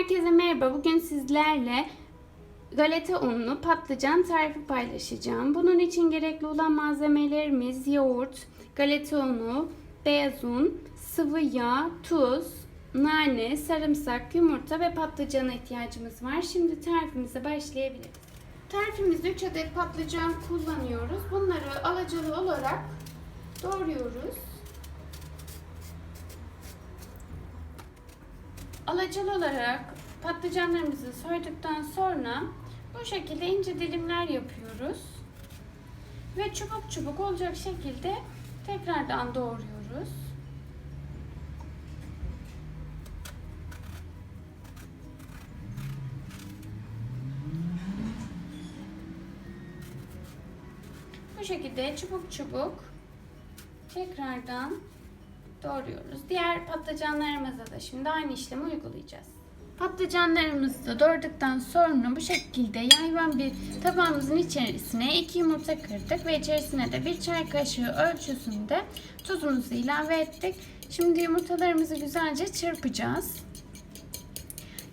Herkese merhaba. Bugün sizlerle galeta unlu patlıcan tarifi paylaşacağım. Bunun için gerekli olan malzemelerimiz yoğurt, galeta unu, beyaz un, sıvı yağ, tuz, nane, sarımsak, yumurta ve patlıcana ihtiyacımız var. Şimdi tarifimize başlayabiliriz. Tarifimizde 3 adet patlıcan kullanıyoruz. Bunları alacalı olarak doğruyoruz. Alacalı olarak patlıcanlarımızı soyduktan sonra bu şekilde ince dilimler yapıyoruz. Ve çubuk çubuk olacak şekilde tekrardan doğruyoruz. Bu şekilde çubuk çubuk tekrardan doğruyoruz. Diğer patlıcanlarımıza da şimdi aynı işlemi uygulayacağız. Patlıcanlarımızı da doğradıktan sonra bu şekilde yayvan bir tabağımızın içerisine iki yumurta kırdık ve içerisine de bir çay kaşığı ölçüsünde tuzumuzu ilave ettik. Şimdi yumurtalarımızı güzelce çırpacağız.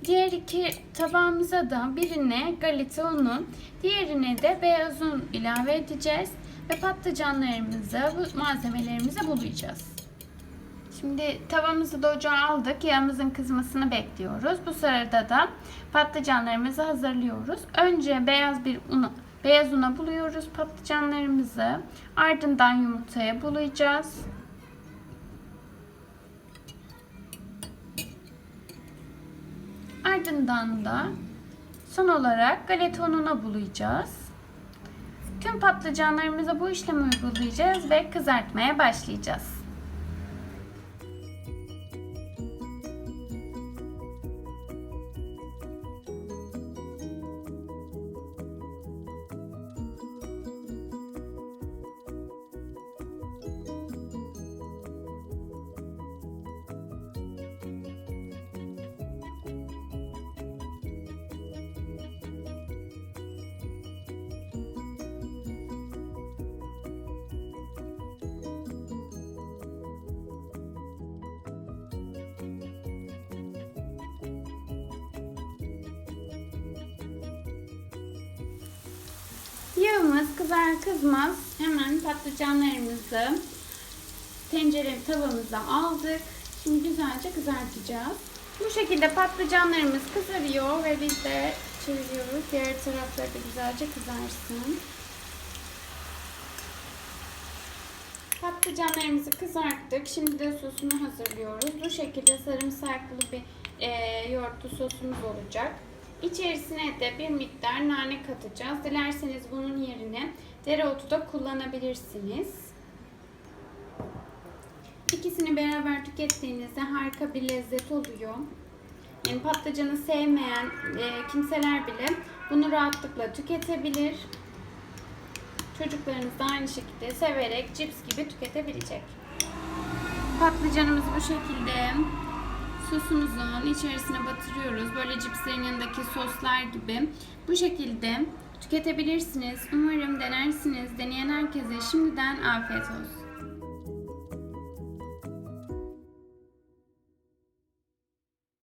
Diğer iki tabağımıza da birine galeta unu, diğerine de beyaz un ilave edeceğiz ve patlıcanlarımızı, bu malzemelerimizi bulayacağız. Şimdi tavamızı da ocağa aldık. Yağımızın kızmasını bekliyoruz. Bu sırada da patlıcanlarımızı hazırlıyoruz. Önce beyaz bir una, beyaz una buluyoruz patlıcanlarımızı. Ardından yumurtaya bulayacağız. Ardından da son olarak galeta ununa bulayacağız. Tüm patlıcanlarımıza bu işlemi uygulayacağız ve kızartmaya başlayacağız. Yağımız kızar kızmaz hemen patlıcanlarımızı tencere tavamıza aldık. Şimdi güzelce kızartacağız. Bu şekilde patlıcanlarımız kızarıyor ve biz de çeviriyoruz. Diğer tarafları da güzelce kızarsın. Patlıcanlarımızı kızarttık. Şimdi de sosunu hazırlıyoruz. Bu şekilde sarımsaklı bir e, yoğurtlu sosumuz olacak. İçerisine de bir miktar nane katacağız. Dilerseniz bunun yerine dereotu da kullanabilirsiniz. İkisini beraber tükettiğinizde harika bir lezzet oluyor. Yani patlıcanı sevmeyen e, kimseler bile bunu rahatlıkla tüketebilir. Çocuklarınız da aynı şekilde severek cips gibi tüketebilecek. Patlıcanımız bu şekilde sosumuzun içerisine batırıyoruz. Böyle cipslerin yanındaki soslar gibi. Bu şekilde tüketebilirsiniz. Umarım denersiniz. Deneyen herkese şimdiden afiyet olsun.